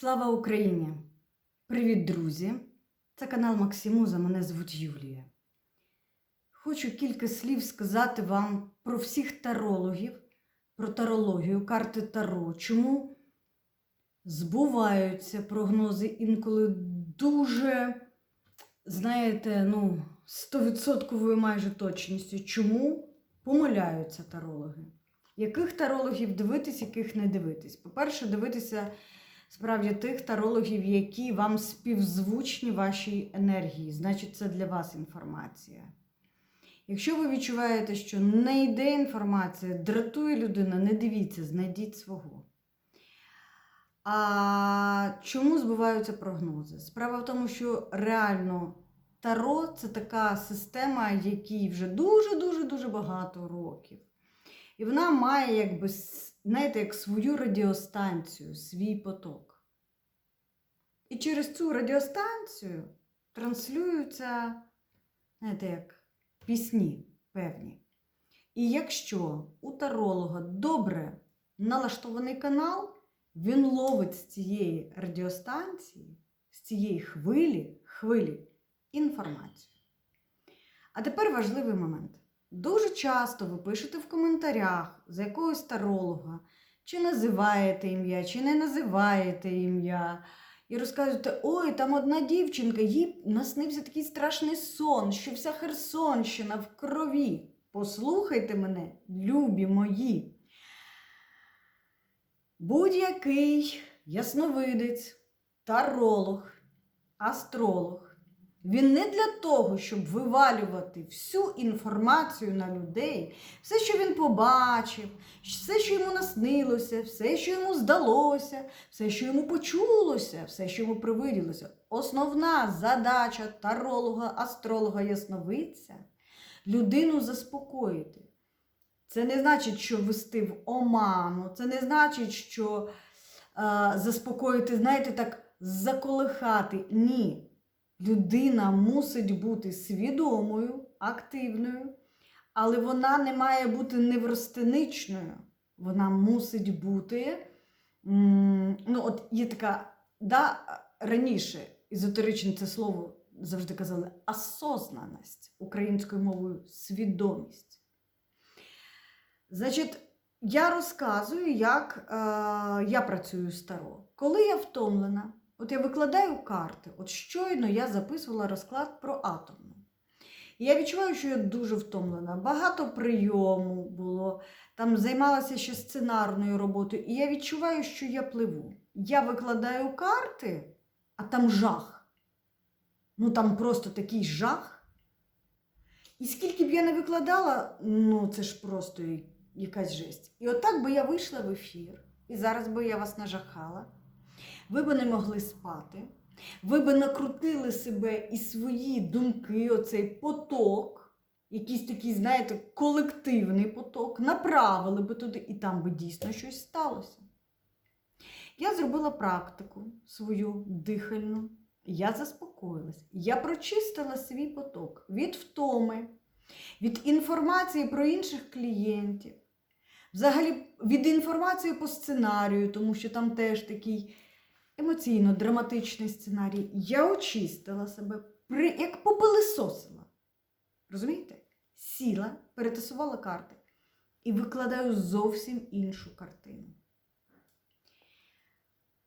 Слава Україні! Привіт, друзі! Це канал Максимуза, мене звуть Юлія. Хочу кілька слів сказати вам про всіх тарологів, про тарологію, карти Таро. Чому збуваються прогнози інколи дуже, знаєте, ну, 100% майже точністю. Чому помиляються тарологи? Яких тарологів дивитись, яких не дивитись? По-перше, дивитися справді тих тарологів, які вам співзвучні вашій енергії. Значить, це для вас інформація. Якщо ви відчуваєте, що не йде інформація, дратує людина, не дивіться, знайдіть свого. А чому збиваються прогнози? Справа в тому, що реально Таро це така система, якій вже дуже-дуже-дуже багато років. І вона має, якби, знаєте, як свою радіостанцію, свій поток. І через цю радіостанцію транслюються, знаєте, як пісні певні. І якщо у таролога добре налаштований канал, він ловить з цієї радіостанції, з цієї хвилі, хвилі інформацію. А тепер важливий момент. Дуже часто ви пишете в коментарях за якогось таролога, чи називаєте ім'я, чи не називаєте ім'я. І розказуєте, ой, там одна дівчинка, їй наснився такий страшний сон, що вся Херсонщина в крові. Послухайте мене, любі мої. Будь-який ясновидець, таролог, астролог. Він не для того, щоб вивалювати всю інформацію на людей, все, що він побачив, все, що йому наснилося, все, що йому здалося, все, що йому почулося, все, що йому привиділося. Основна задача таролога, астролога, ясновидця людину заспокоїти. Це не значить, що вести в оману, це не значить, що е, заспокоїти, знаєте, так, заколихати. Ні. Людина мусить бути свідомою, активною, але вона не має бути невростеничною. Вона мусить бути. Ну, от є така, да, раніше езотеричне це слово завжди казали осознаність українською мовою свідомість. Значить, я розказую, як е, я працюю з Таро. Коли я втомлена, от я викладаю карти, от щойно я записувала розклад про атомну. І я відчуваю, що я дуже втомлена. Багато прийому було, там займалася ще сценарною роботою, і я відчуваю, що я пливу. Я викладаю карти, а там жах. Ну там просто такий жах. І скільки б я не викладала, ну це ж просто якась жесть. І отак би я вийшла в ефір, і зараз би я вас нажахала. Ви би не могли спати, ви би накрутили себе і свої думки, оцей поток, якийсь такий, знаєте, колективний поток, направили би туди, і там би дійсно щось сталося. Я зробила практику свою дихальну, я заспокоїлась, я прочистила свій поток від втоми, від інформації про інших клієнтів, взагалі від інформації по сценарію, тому що там теж такий емоційно драматичний сценарій. Я очистила себе, при, як попилисосила. Розумієте? Сіла, перетасувала карти і викладаю зовсім іншу картину.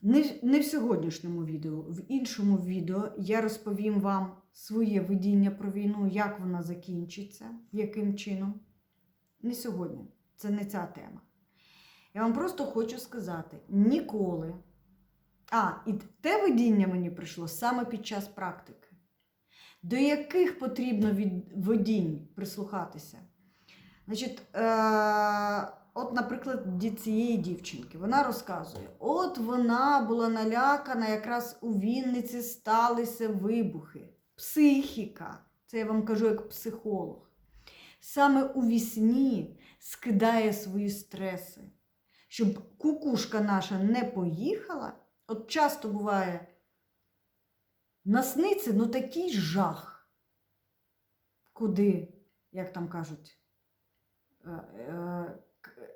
Не, не в сьогоднішньому відео, в іншому відео я розповім вам своє видіння про війну, як вона закінчиться, яким чином. Не сьогодні, це не ця тема. Я вам просто хочу сказати: ніколи. А, і те видіння мені прийшло саме під час практики. До яких потрібно від видінь прислухатися? Значить, е- от, наприклад, ді- цієї дівчинки, вона розказує: от вона була налякана, якраз у Вінниці сталися вибухи. Психіка, це я вам кажу як психолог. Саме у вісні скидає свої стреси, щоб кукушка наша не поїхала. От часто буває, насниться ну такий жах, куди, як там кажуть, е, е,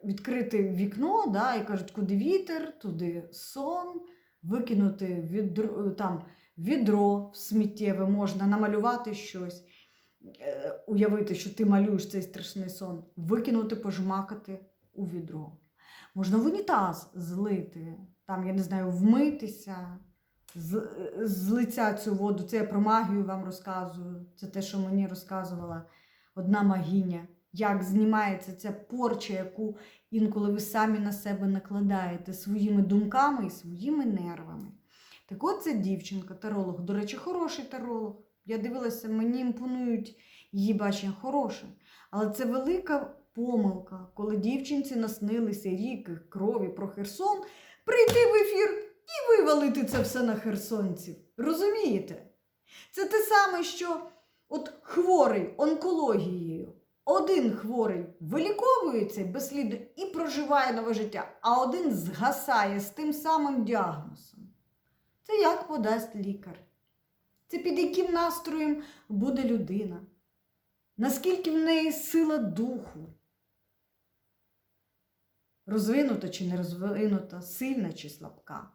відкрити вікно, да, і кажуть, куди вітер, туди сон, викинути відро, там, відро сміттєве, можна намалювати щось, е, уявити, що ти малюєш цей страшний сон, викинути, пожмакати у відро. Можна в унітаз злити, там, я не знаю, вмитися, з, з лиця цю воду. Це я про магію вам розказую. Це те, що мені розказувала одна магиня. Як знімається ця порча, яку інколи ви самі на себе накладаєте своїми думками і своїми нервами. Так от ця дівчинка, таролог, до речі, хороший таролог. Я дивилася, мені імпонують її бачення хороше. Але це велика помилка, коли дівчинці наснилися ріки крові про Херсон, прийти в ефір і вивалити це все на херсонців. Розумієте? Це те саме, що от хворий онкологією. Один хворий виліковується безслідно і проживає нове життя, а один згасає з тим самим діагнозом. Це як подасть лікар. Це під яким настроєм буде людина. Наскільки в неї сила духу? Розвинута чи не розвинута, сильна чи слабка.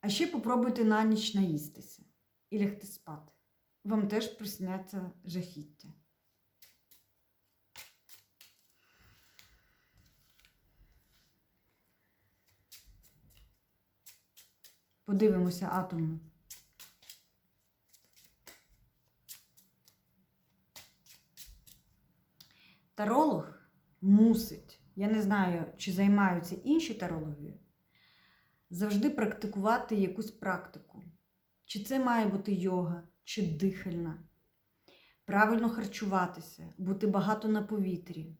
А ще попробуйте на ніч наїстися і лягти спати. Вам теж присняться жахіття. Подивимося атомну. Таролог мусить, я не знаю, чи займаються інші тарологи, завжди практикувати якусь практику. Чи це має бути йога, чи дихальна. Правильно харчуватися, бути багато на повітрі,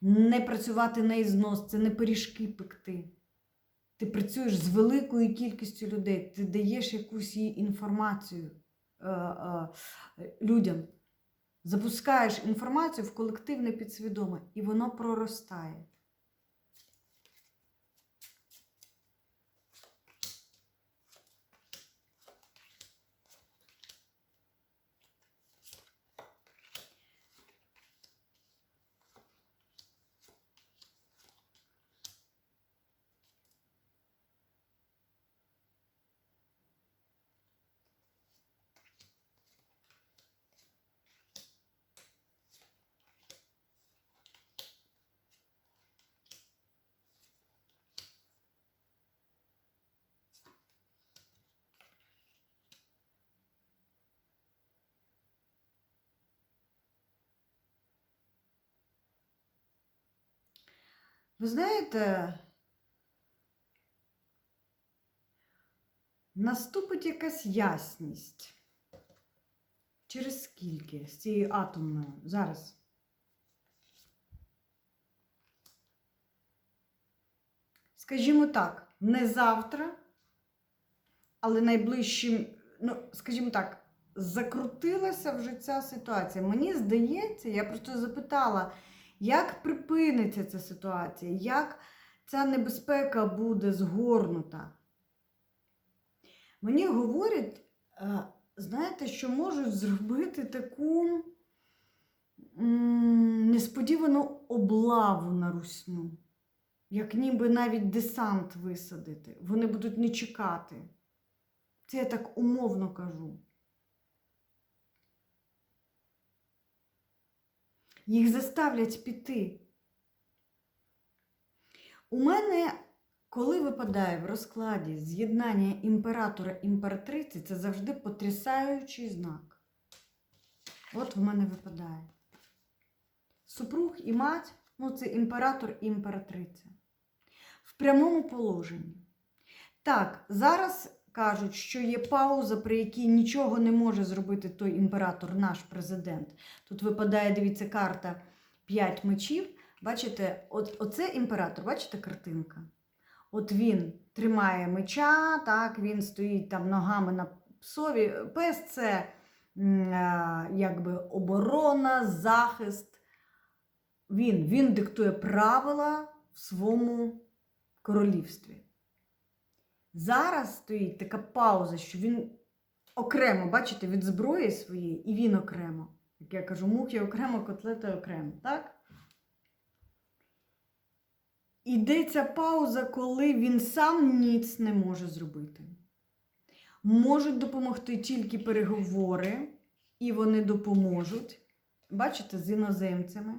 не працювати на ізнос, це не пиріжки пекти. Ти працюєш з великою кількістю людей, ти даєш якусь їй інформацію е, е, людям, запускаєш інформацію в колективне підсвідоме, і воно проростає. Ви знаєте, наступить якась ясність. Через скільки з цією атомною? Зараз. Скажімо так, не завтра, але найближчим, ну, скажімо так, закрутилася вже ця ситуація. Мені здається, я просто запитала. Як припиниться ця ситуація? Як ця небезпека буде згорнута? Мені говорять, е, знаєте, що можуть зробити таку несподівану облаву на русню, як ніби навіть десант висадити. Вони будуть не чекати. Це я так умовно кажу. Їх заставлять піти. У мене, коли випадає в розкладі з'єднання імператора імператриці, це завжди потрясаючий знак. От в мене випадає. Супруг і мать ну це імператор і імператриця. В прямому положенні. Так, зараз кажуть, що є пауза, при якій нічого не може зробити той імператор, наш президент. Тут випадає, дивіться, карта 5 мечів. Бачите, от, оце імператор, бачите картинка? От він тримає меча, так, він стоїть там ногами на псові. Пес це якби оборона, захист. Він, Він диктує правила в своєму королівстві. Зараз стоїть така пауза, що він окремо, бачите, від зброї своєї, і він окремо. Як я кажу, мухи окремо, котлети окремо, так? Ідеться пауза, коли він сам ніц не може зробити. Можуть допомогти тільки переговори, і вони допоможуть. Бачите, з іноземцями.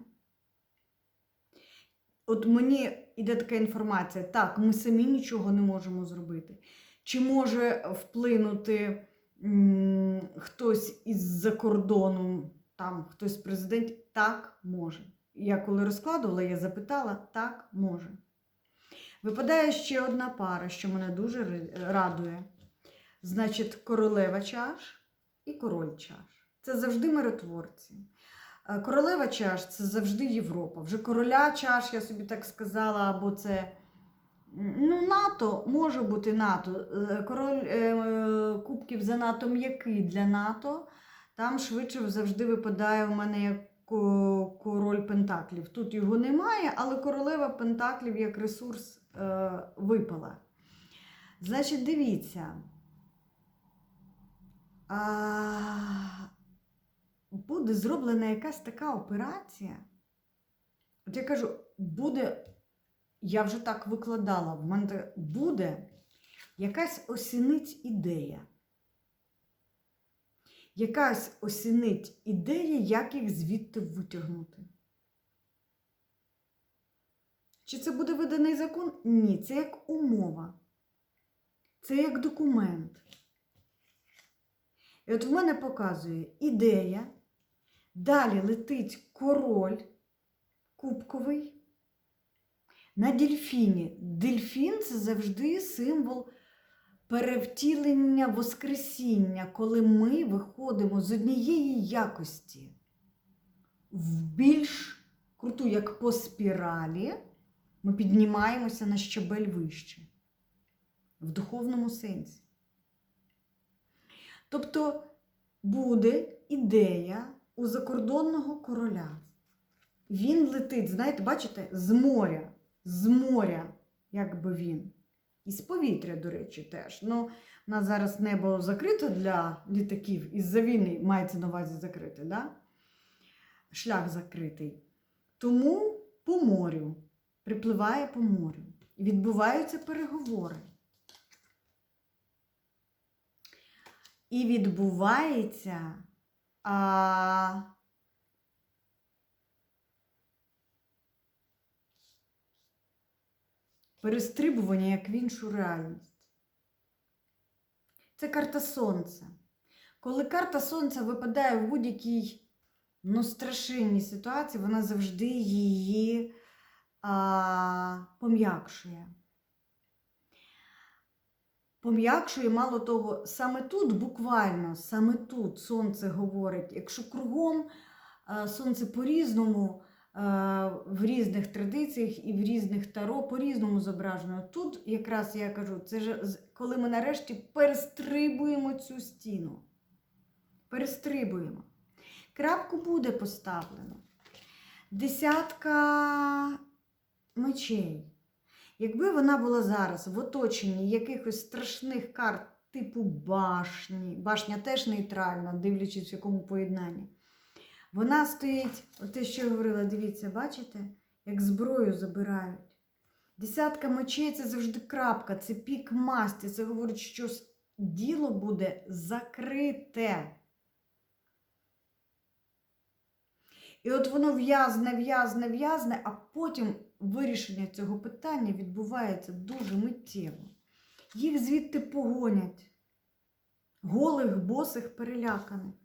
От мені йде така інформація, так, ми самі нічого не можемо зробити. Чи може вплинути м, хтось із-за кордону, там хтось з президентів? Так, може. Я коли розкладувала, я запитала, так, може. Випадає ще одна пара, що мене дуже радує. Значить, королева чаш і король чаш. Це завжди миротворці. Е, Королева чаш це завжди Європа. Вже короля чаш, я собі так сказала, або це. Ну, НАТО може бути НАТО. Е, Король е, кубків занадто м'який для НАТО. Там швидше завжди випадає у мене як король Пентаклів. Тут його немає, але королева Пентаклів як ресурс е, випала. Значить, дивіться. А, буде зроблена якась така операція. От я кажу, буде, я вже так викладала, в мене буде якась осінить ідея. Якась осінить ідея, як їх звідти витягнути. Чи це буде виданий закон? Ні, це як умова. Це як документ. І от в мене показує ідея, далі летить король кубковий. На дельфіні. Дельфін це завжди символ перевтілення Воскресіння, коли ми виходимо з однієї якості в більш круту, як по спіралі, ми піднімаємося на щабель вище в духовному сенсі. Тобто буде ідея у закордонного короля. Він летить, знаєте, бачите, з моря, з моря, якби він. І з повітря, до речі, теж. Ну, у нас зараз небо закрите для літаків, із-за війни мається на увазі закрите, да? шлях закритий. Тому по морю, припливає по морю. І відбуваються переговори. І відбувається а, перестрибування як в іншу реальність. Це карта Сонця. Коли карта Сонця випадає в будь-якій ну, страшенній ситуації, вона завжди її а, пом'якшує. Пом'якшує, мало того, саме тут, буквально, саме тут сонце говорить, якщо кругом сонце по-різному, в різних традиціях і в різних таро по-різному зображено. Тут якраз я кажу, це ж коли ми нарешті перестрибуємо цю стіну. Перестрибуємо. Крапку буде поставлено. Десятка мечей. Якби вона була зараз в оточенні якихось страшних карт типу башні, башня теж нейтральна, дивлячись в якому поєднанні. Вона стоїть, те, що я говорила, дивіться, бачите, як зброю забирають. Десятка мечей це завжди крапка, це пік масті. Це говорить, що діло буде закрите. І от воно в'язне, в'язне, в'язне, а потім вирішення цього питання відбувається дуже миттєво. Їх звідти погонять. Голих, босих, переляканих.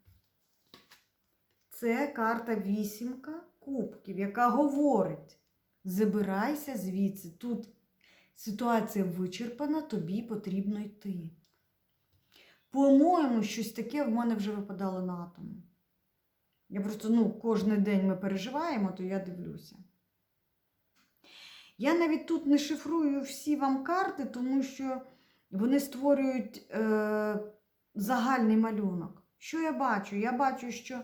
Це карта вісімка кубків, яка говорить: забирайся звідси. Тут ситуація вичерпана, тобі потрібно йти. По-моєму, щось таке в мене вже випадало на атомі. Я просто, ну, кожен день ми переживаємо, то я дивлюся. Я навіть тут не шифрую всі вам карти, тому що вони створюють е, загальний малюнок. Що я бачу? Я бачу, що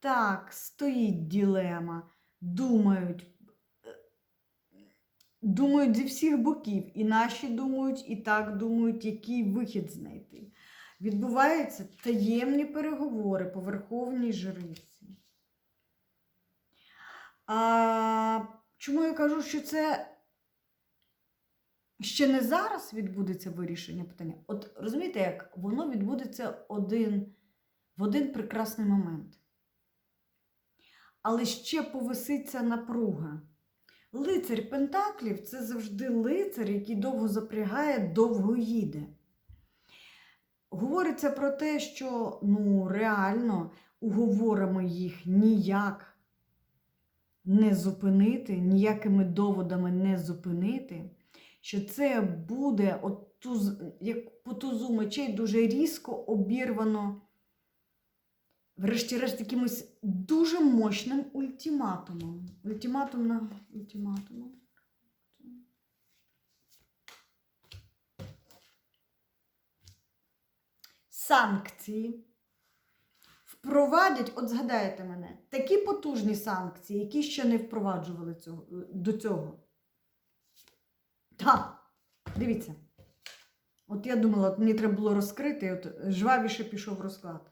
так, стоїть ділема, думають, е, думають зі всіх боків. І наші думають, і так думають, який вихід знайти. Відбуваються таємні переговори по Верховній Жриці. А чому я кажу, що це ще не зараз відбудеться вирішення питання? От розумієте, як воно відбудеться один, в один прекрасний момент. Але ще повиситься напруга. Лицар Пентаклів це завжди лицар, який довго запрягає, довго їде. Говориться про те, що ну, реально уговорами їх ніяк не зупинити, ніякими доводами не зупинити, що це буде от туз, як по тузу мечей дуже різко обірвано, врешті-решт, якимось дуже мощним ультиматумом. Ультиматум на ультиматумом. Санкції впровадять, от згадайте мене, такі потужні санкції, які ще не впроваджували цього, до цього. Так, дивіться. От я думала, мені треба було розкрити, от жвавіше пішов розклад.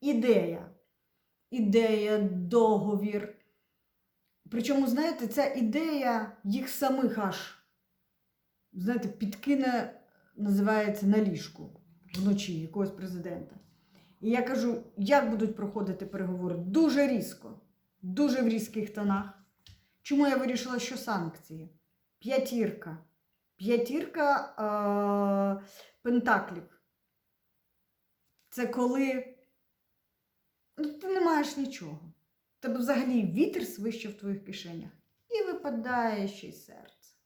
Ідея. Ідея, договір. Причому, знаєте, ця ідея їх самих аж, знаєте, підкине, називається на ліжку вночі якогось президента. І я кажу, як будуть проходити переговори? Дуже різко, дуже в різких тонах. Чому я вирішила, що санкції? П'ятірка. П'ятірка е- пентаклів. Це коли ну, ти не маєш нічого. Тебе взагалі вітер свище в твоїх кишенях. І випадає ще й серце.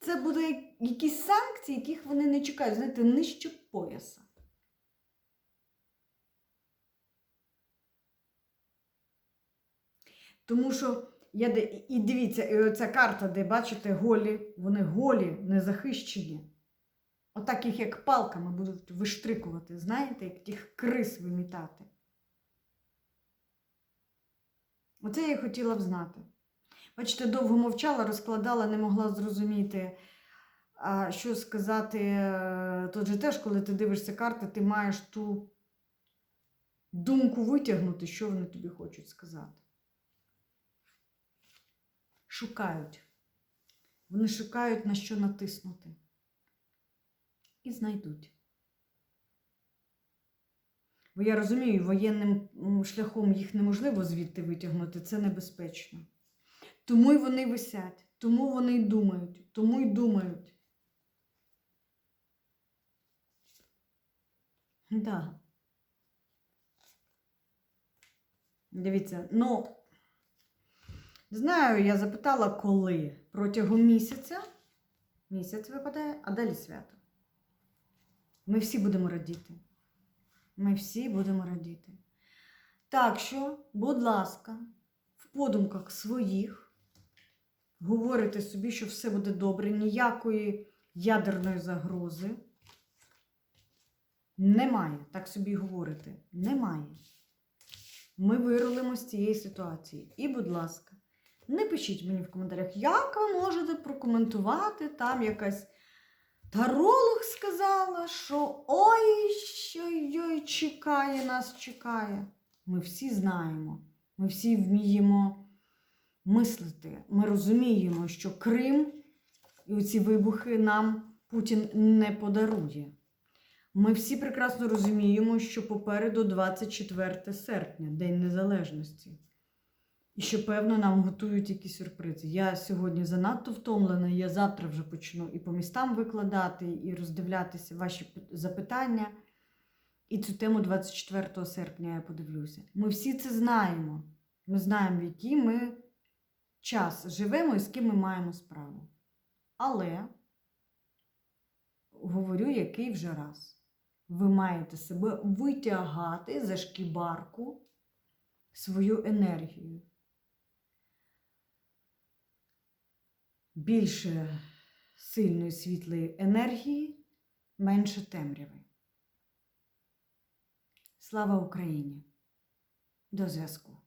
Це буде якісь санкції, яких вони не чекають, знаєте, нижче пояса. Тому що я і дивіться, і оця карта, де бачите, голі, вони голі, незахищені. Отак їх, як палками, будуть виштрикувати, знаєте, як тих крис вимітати. Оце я хотіла б знати. Бачите, довго мовчала, розкладала, не могла зрозуміти, а що сказати. Тут же теж, коли ти дивишся карти, ти маєш ту думку витягнути, що вони тобі хочуть сказати. Шукають. Вони шукають, на що натиснути. І знайдуть. Бо я розумію, воєнним шляхом їх неможливо звідти витягнути, це небезпечно. Тому й вони висять, тому вони й думають, тому й думають. Да. Дивіться, ну, знаю, я запитала, коли. Протягом місяця. Місяць випадає, а далі свято. Ми всі будемо радіти. Ми всі будемо радіти. Так що, будь ласка, в подумках своїх говорите собі, що все буде добре, ніякої ядерної загрози. Немає. Так собі й говорите. Немає. Ми вирулимо з цієї ситуації. І, будь ласка, не пишіть мені в коментарях, як ви можете прокоментувати там якась. Таролог сказала, що ой, ой, чекає, нас чекає. Ми всі знаємо, ми всі вміємо мислити. Ми розуміємо, що Крим і оці вибухи нам Путін не подарує. Ми всі прекрасно розуміємо, що попереду 24 серпня, День Незалежності. І що, певно, нам готують якісь сюрпризи. Я сьогодні занадто втомлена, я завтра вже почну і по містам викладати, і роздивлятися ваші запитання. І цю тему 24 серпня я подивлюся. Ми всі це знаємо. Ми знаємо, в який ми час живемо і з ким ми маємо справу. Але говорю, який вже раз. Ви маєте себе витягати за шкібарку свою енергію. Більше сильної світлої енергії, менше темряви. Слава Україні! До зв'язку!